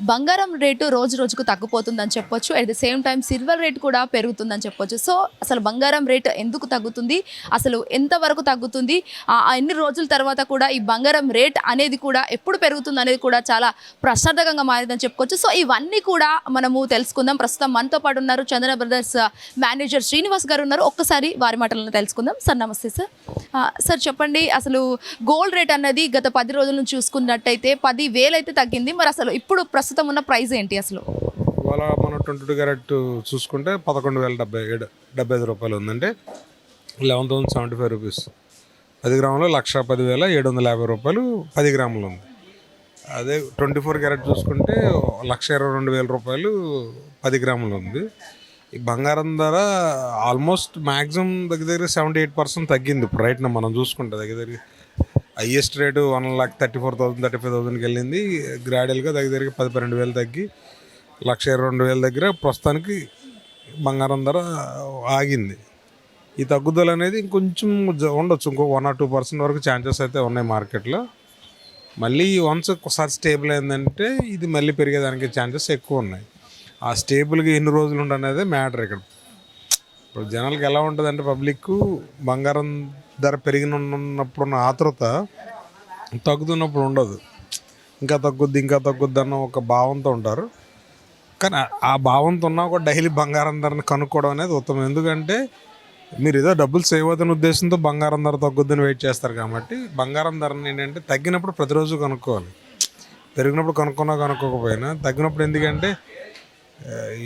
బంగారం రేటు రోజు రోజుకు తగ్గిపోతుందని చెప్పొచ్చు. At the same time silver rate కూడా పెరుగుతుందని చెప్పొచ్చు. సో అసలు బంగారం రేట్ ఎందుకు తగ్గుతుంది? అసలు ఎంతవరకు తగ్గుతుంది? ఆ ఎన్ని రోజుల తర్వాత కూడా ఈ బంగారం రేట్ అనేది కూడా ఎప్పుడు పెరుగుతుంది అనేది కూడా చాలా ప్రశాంతకంగా మారిందని చెప్పుకోవచ్చు సో ఇవన్నీ కూడా మనము తెలుసుకుందాం. ప్రస్తుతం మనతో పాటు ఉన్నారు Chandana brothers uh, manager Srinivas garu ఉన్నారు. ఒక్కసారి వారి మాటలను తెలుసుకుందాం. సార్ నమస్తే సార్ సార్ uh, చెప్పండి. అసలు గోల్డ్ రేట్ అన్నది గత పది రోజుల నుంచి చూసుకున్నట్టయితే పది వేలు అయితే తగ్గింది. మరి అసలు ఇప్పుడు ప్రస్తుతం ఉన్న ప్రైస్ ఏంటి అసలు? ఇవాళ మనం ట్వంటీ టూ క్యారెట్ చూసుకుంటే పదకొండు వేల డెబ్బై ఏడు డెబ్బై ఐదు రూపాయలు ఉందంటే eleven thousand seventy five rupees. పది గ్రాములు లక్ష పది వేల ఏడు వందల యాభై రూపాయలు పది గ్రాములు ఉంది. అదే ట్వంటీ ఫోర్ క్యారెట్ చూసుకుంటే లక్ష ఇరవై రెండు వేల రూపాయలు పది గ్రాములు ఉంది. ఈ బంగారం ధర ఆల్మోస్ట్ మ్యాక్సిమం దగ్గర దగ్గర సెవెంటీ ఎయిట్ పర్సెంట్ తగ్గింది. ఇప్పుడు రైట్ మనం చూసుకుంటే దగ్గర దగ్గర highest rate one lakh thirty four thousand thirty five థౌసండ్కి వెళ్ళింది. గ్రాడ్యువల్గా దగ్గర దగ్గర పది పన్నెండు వేలు తగ్గి లక్ష ఇరవై రెండు వేల దగ్గర ప్రస్తుతానికి బంగారం ధర ఆగింది. ఈ తగ్గుదల అనేది ఇంకొంచెం ఉండొచ్చు. ఇంకో వన్ ఆర్ టూ పర్సెంట్ వరకు ఛాన్సెస్ అయితే ఉన్నాయి మార్కెట్లో. మళ్ళీ వన్స్ ఒకసారి స్టేబుల్ అయిందంటే ఇది మళ్ళీ పెరిగేదానికి ఛాన్సెస్ ఎక్కువ ఉన్నాయి. ఆ స్టేబుల్గా ఎన్ని రోజులు ఉండనేదే మ్యాటర్ ఇక్కడ. ఇప్పుడు జనాలకి ఎలా ఉంటుంది అంటే పబ్లిక్ బంగారం ధర పెరిగినప్పుడు ఉన్న ఆతృత తగ్గుతున్నప్పుడు ఉండదు. ఇంకా తగ్గుద్ది ఇంకా తగ్గుద్ది అన్న ఒక భావంతో ఉంటారు. కానీ ఆ- భావంతో ఉన్నా కూడా డైలీ బంగారం ధరను కనుక్కోవడం అనేది ఉత్తమం. ఎందుకంటే మీరు ఏదో డబ్బులు సేవ్ అవుతున్న ఉద్దేశంతో బంగారం ధర తగ్గుద్దని వెయిట్ చేస్తారు కాబట్టి బంగారం ధరని ఏంటంటే తగ్గినప్పుడు ప్రతిరోజు కనుక్కోవాలి. పెరిగినప్పుడు కనుక్కున్నా కనుక్కోకపోయినా తగ్గినప్పుడు ఎందుకంటే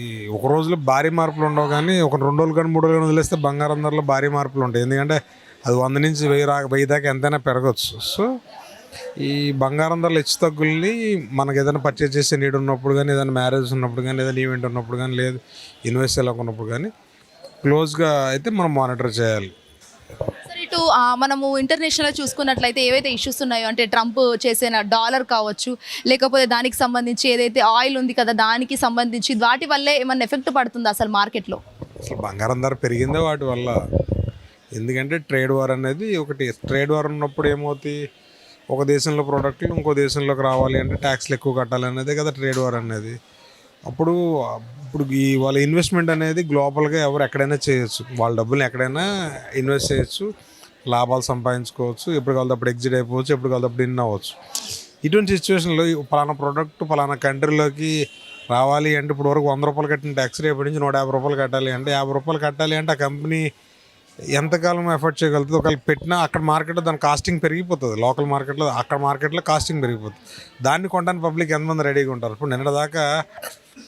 ఈ ఒక రోజులో భారీ మార్పులు ఉండవు కానీ ఒక రెండు రోజులు కానీ మూడు రోజులు కానీ వదిలేస్తే బంగారం ధరలో భారీ మార్పులు ఉంటాయి. ఎందుకంటే అది వంద నుంచి వెయ్యి రా వెయ్యి దాకా ఎంతైనా పెరగచ్చు. సో ఈ బంగారం ధరలు హెచ్చు తగ్గుల్ని మనకి ఏదైనా పర్చేజ్ చేసే నీడ్ ఉన్నప్పుడు కానీ ఏదైనా మ్యారేజ్ ఉన్నప్పుడు కానీ ఏదైనా ఈవెంట్ ఉన్నప్పుడు కానీ లేదు ఇన్వెస్ట్ చేయాలనుకున్నప్పుడు కానీ క్లోజ్గా అయితే మనం మానిటర్ చేయాలి. సార్ ఇటు మనము ఇంటర్నేషనల్ చూసుకున్నట్లయితే ఏవైతే ఇష్యూస్ ఉన్నాయో అంటే ట్రంప్ చేసిన డాలర్ కావచ్చు లేకపోతే దానికి సంబంధించి ఏదైతే ఆయిల్ ఉంది కదా దానికి సంబంధించి వాటి వల్లే ఏమన్నా ఎఫెక్ట్ పడుతుందా అసలు మార్కెట్లో అసలు బంగారం ధర పెరిగిందే వాటి వల్ల. ఎందుకంటే ట్రేడ్ వార్ అనేది ఒకటి ట్రేడ్ వార్ ఉన్నప్పుడు ఏమవుతుంది ఒక దేశంలో ప్రోడక్ట్లు ఇంకో దేశంలోకి రావాలి అంటే ట్యాక్స్లు ఎక్కువ కట్టాలి కదా ట్రేడ్ వార్ అనేది. అప్పుడు ఇప్పుడు ఈ వాళ్ళ ఇన్వెస్ట్మెంట్ అనేది గ్లోబల్గా ఎవరు ఎక్కడైనా చేయొచ్చు. వాళ్ళ డబ్బులు ఎక్కడైనా ఇన్వెస్ట్ చేయొచ్చు. లాభాలు సంపాదించుకోవచ్చు ఎప్పుడు కావాలి అప్పుడు ఎగ్జిట్ అయిపోవచ్చు ఎప్పుడు కావాలి అప్పుడు ఇన్ అవ్వచ్చు. ఇటువంటి సిచ్యువేషన్లో పలానా ప్రోడక్ట్ పలానా కంట్రీలోకి రావాలి అంటే ఇప్పుడు వరకు వంద రూపాయలు కట్టిన ట్యాక్స్ రేపు నుంచి నూట యాభై రూపాయలు కట్టాలి అంటే యాభై రూపాయలు కట్టాలి అంటే ఆ కంపెనీ ఎంతకాలం ఎఫర్ట్ చేయగలుగుతుంది? ఒకవేళ పెట్టినా అక్కడ మార్కెట్లో దాని కాస్టింగ్ పెరిగిపోతుంది. లోకల్ మార్కెట్లో అక్కడ మార్కెట్లో కాస్టింగ్ పెరిగిపోతుంది. దాన్ని కొనడానికి పబ్లిక్ ఎంతమంది రెడీగా ఉంటారు? ఇప్పుడు నిన్న దాకా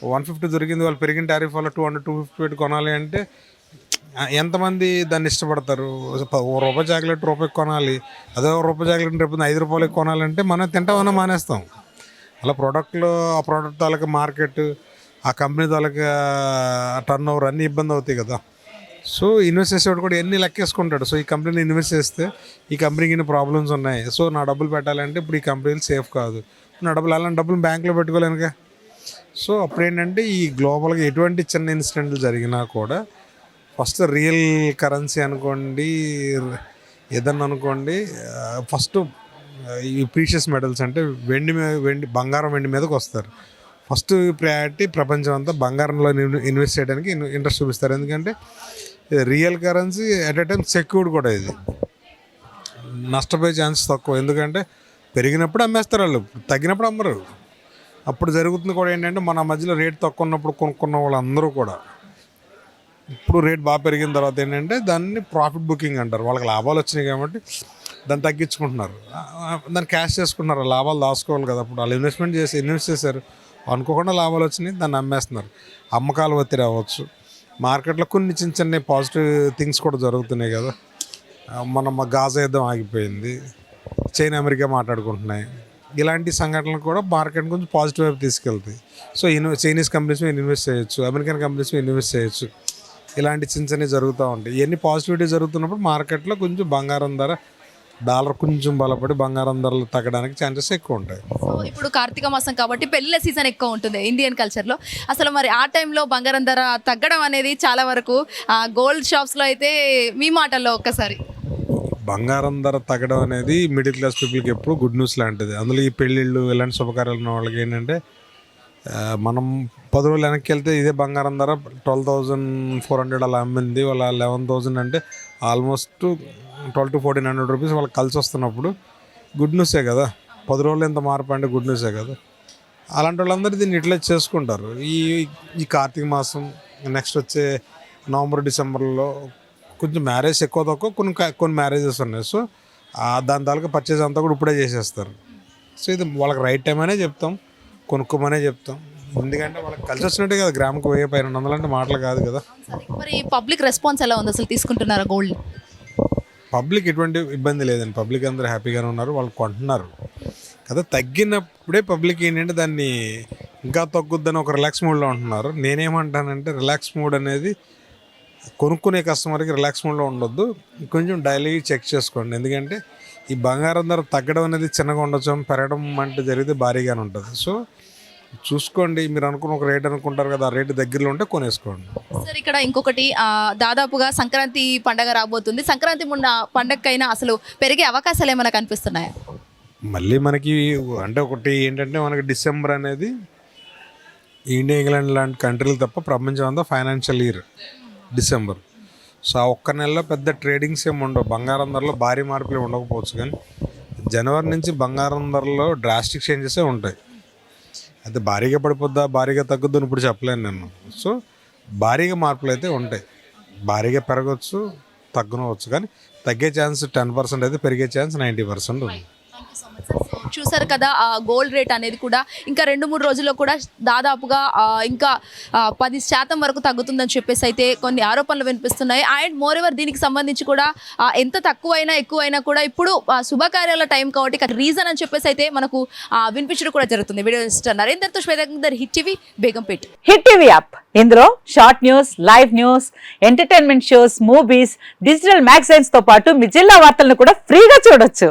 వన్ ఫిఫ్టీ దొరికింది వాళ్ళు పెరిగిన టారిఫ్ వల్ల టూ హండ్రెడ్ టూ ఫిఫ్టీ పెట్టి కొనాలి అంటే ఎంతమంది దాన్ని ఇష్టపడతారు? ఓ రూపాయి చాక్లెట్ రూపాయికి కొనాలి అదే ఓ రూపాయి చాక్లెట్ రేపు ఐదు రూపాయలకి కొనాలంటే మనం తింటామన్నా మానేస్తాం. అలా ప్రోడక్ట్లో ఆ ప్రోడక్ట్ తాలూకా మార్కెట్ ఆ కంపెనీ తాలూకా టర్న్ ఓవర్ అన్నీ ఇబ్బంది అవుతాయి కదా. సో ఇన్వెస్ట్ చేసేవాడు కూడా ఎన్ని లెక్కేసుకుంటాడు? సో ఈ కంపెనీని ఇన్వెస్ట్ చేస్తే ఈ కంపెనీకి ఇన్ని ప్రాబ్లమ్స్ ఉన్నాయి. సో నా డబ్బులు పెట్టాలంటే ఇప్పుడు ఈ కంపెనీలు సేఫ్ కాదు. నా డబ్బులు అలాంటి డబ్బులు బ్యాంకులో పెట్టుకోలేనుగా. సో అప్పుడు ఏంటంటే ఈ గ్లోబల్గా ఎటువంటి చిన్న ఇన్సిడెంట్లు జరిగినా కూడా ఫస్ట్ రియల్ కరెన్సీ అనుకోండి ఏదన్నా అనుకోండి ఫస్ట్ ఈ ప్రీషియస్ మెడల్స్ అంటే వెండి మీద వెండి బంగారం వెండి మీదకి వస్తారు. ఫస్ట్ ప్రయారిటీ ప్రపంచం అంతా బంగారంలో ఇన్వెస్ట్ చేయడానికి ఇంట్రెస్ట్ చూపిస్తారు. ఎందుకంటే real currency at a time secured కూడా ఇది. నష్టపోయే ఛాన్స్ తక్కువ. ఎందుకంటే పెరిగినప్పుడు అమ్మేస్తారు వాళ్ళు తగ్గినప్పుడు అమ్మరు. అప్పుడు జరుగుతుంది కూడా ఏంటంటే మన మధ్యలో రేట్ తక్కువ ఉన్నప్పుడు కొనుక్కున్న వాళ్ళందరూ కూడా. ఇప్పుడు రేట్ బాగా పెరిగిన తర్వాత ఏంటంటే దాన్ని ప్రాఫిట్ బుకింగ్ అంటారు. వాళ్ళకి లాభాలు వచ్చినాయి కాబట్టి దాన్ని తగ్గించుకుంటున్నారు. దాన్ని క్యాష్ చేసుకుంటున్నారు. లాభాలు దాచుకోవాలి కదా. అప్పుడు వాళ్ళు ఇన్వెస్ట్మెంట్ చేసి ఇన్వెస్ట్ చేశారు. అనుకోకుండా లాభాలు వచ్చినాయి దాన్ని అమ్మేస్తున్నారు. అమ్మకాలు ఒత్తిడి అవ్వచ్చు. మార్కెట్లో కొన్ని చిన్న చిన్న పాజిటివ్ థింగ్స్ కూడా జరుగుతున్నాయి కదా. మన మా గాజా యుద్ధం ఆగిపోయింది. చైనా అమెరికా మాట్లాడుకుంటున్నాయి. ఇలాంటి సంఘటనలు కూడా మార్కెట్ కొంచెం పాజిటివ్ వైపు తీసుకెళ్తాయి. సో ఇన్వె చైనీస్ కంపెనీస్ మీద ఇన్వెస్ట్ చేయొచ్చు. అమెరికన్ కంపెనీస్ మీద ఇన్వెస్ట్ చేయొచ్చు. ఇలాంటి చిన్న చిన్నవి జరుగుతూ ఉంటాయి. ఇవన్నీ పాజిటివిటీ జరుగుతున్నప్పుడు మార్కెట్లో కొంచెం బంగారం ధర డాలర్ కొంచెం బలపడి బంగారం ధరలు తగ్గడానికి ఛాన్సెస్ ఎక్కువ ఉంటాయి. ఇప్పుడు కార్తీక మాసం కాబట్టి పెళ్ళిళ్ళ సీజన్ ఎక్కువ ఉంటుంది ఇండియన్ కల్చర్లో అసలు మరి ఆ టైంలో బంగారం ధర తగ్గడం అనేది చాలా వరకు గోల్డ్ షాప్స్లో అయితే మీ మాటల్లో ఒక్కసారి. బంగారం ధర తగ్గడం అనేది మిడిల్ క్లాస్ పీపుల్కి ఎప్పుడు గుడ్ న్యూస్ లాంటిది. అందులో ఈ పెళ్ళిళ్ళు ఇలాంటి శుభకార్యాలు ఉన్న వాళ్ళకి ఏంటంటే మనం పది రోజులు వెనక్కి వెళ్తే ఇదే బంగారం ధర ట్వెల్వ్ థౌజండ్ ఫోర్ హండ్రెడ్ అలా అమ్మింది. వాళ్ళ లెవెన్ థౌజండ్ అంటే almost twelve to fourteen hundred rupees వాళ్ళకి కలిసి వస్తున్నప్పుడు గుడ్ న్యూసే కదా. పది రోజులు ఎంత మార్పు అంటే గుడ్ న్యూసే కదా. అలాంటి వాళ్ళందరూ దీన్ని ఇట్లా చేసుకుంటారు. ఈ ఈ కార్తీక మాసం నెక్స్ట్ వచ్చే నవంబర్ డిసెంబర్లో కొంచెం మ్యారేజ్ ఎక్కువ తక్కువ కొన్ని కొన్ని మ్యారేజెస్ ఉన్నాయి. సో దాని తాలూకా పర్చేజ్ అంతా కూడా ఇప్పుడే చేసేస్తారు. సో ఇది వాళ్ళకి రైట్ టైం అనే చెప్తాం. కొనుక్కోమనే చెప్తాం. ఎందుకంటే వాళ్ళకి కలిసి వచ్చినట్టే కదా గ్రాముకు వెయ్యి పైన వందలు అంటే మాటలు కాదు కదా. మరి పబ్లిక్ రెస్పాన్స్ ఎలా ఉంది? అసలు తీసుకుంటున్నారా గోల్డ్? పబ్లిక్ ఎటువంటి ఇబ్బంది లేదండి. పబ్లిక్ అందరూ హ్యాపీగానే ఉన్నారు వాళ్ళు కొంటున్నారు. కదా తగ్గినప్పుడే పబ్లిక్ ఏంటంటే దాన్ని ఇంకా తగ్గుద్దని ఒక రిలాక్స్ మూడ్లో ఉంటున్నారు. నేనేమంటానంటే రిలాక్స్ మూడ్ అనేది కొనుక్కునే కస్టమర్కి రిలాక్స్ మూడ్లో ఉండొద్దు. కొంచెం డైలీ చెక్ చేసుకోండి. ఎందుకంటే ఈ బంగారం ధర తగ్గడం అనేది చిన్నగా ఉండొచ్చు పెరగడం అంటే జరిగితే భారీగానే ఉంటుంది. సో చూసుకోండి మీరు అనుకున్న ఒక రేట్ అనుకుంటారు కదా ఆ రేటు దగ్గరలో ఉంటే కొనేసుకోండి. సార్ ఇక్కడ ఇంకొకటి దాదాపుగా సంక్రాంతి పండగ రాబోతుంది. సంక్రాంతి మొన్న పండగకైనా అసలు పెరిగే అవకాశాలు ఏమైనా కనిపిస్తున్నాయా? మళ్ళీ మనకి అంటే ఒకటి ఏంటంటే మనకి డిసెంబర్ అనేది ఇండియా ఇంగ్లాండ్ లాంటి కంట్రీలు తప్ప ప్రపంచం అంతా ఫైనాన్షియల్ ఇయర్ డిసెంబర్. సో ఆ ఒక్క నెలలో పెద్ద ట్రేడింగ్స్ ఏమి ఉండవు. బంగారం ధరలో భారీ మార్పులు ఉండకపోవచ్చు కానీ జనవరి నుంచి బంగారం ధరలో డ్రాస్టిక్ చేంజెసే ఉంటాయి. అయితే భారీగా పడిపోద్దా భారీగా తగ్గుద్దని ఇప్పుడు చెప్పలేను నేను. సో భారీగా మార్పులు అయితే ఉంటాయి. భారీగా పెరగవచ్చు తగ్గనవచ్చు కానీ తగ్గే ఛాన్స్ టెన్ పర్సెంట్ అయితే పెరిగే ఛాన్స్ నైంటీ పర్సెంట్ ఉంది. చూసారు కదా ఆ గోల్డ్ రేట్ అనేది కూడా ఇంకా రెండు మూడు రోజుల్లో కూడా దాదాపుగా ఇంకా పది శాతం వరకు తగ్గుతుందని చెప్పేసి అయితే కొన్ని ఆరోపణలు వినిపిస్తున్నాయి. అండ్ మోర్ ఎవర్ దీనికి సంబంధించి కూడా ఎంత తక్కువైనా ఎక్కువైనా కూడా ఇప్పుడు శుభకార్యాల టైం కాబట్టి రీజన్ అని చెప్పేసి అయితే మనకు వినిపించడం కూడా జరుగుతుంది. వీడియో మిస్టర్ నరేందర్తో శ్వేతందర్ hit TV Begumpet. Hit TV app ఇందులో short news live news entertainment shows movies digital మ్యాగజైన్స్తో పాటు మీ జిల్లా వార్తలను కూడా ఫ్రీగా చూడొచ్చు.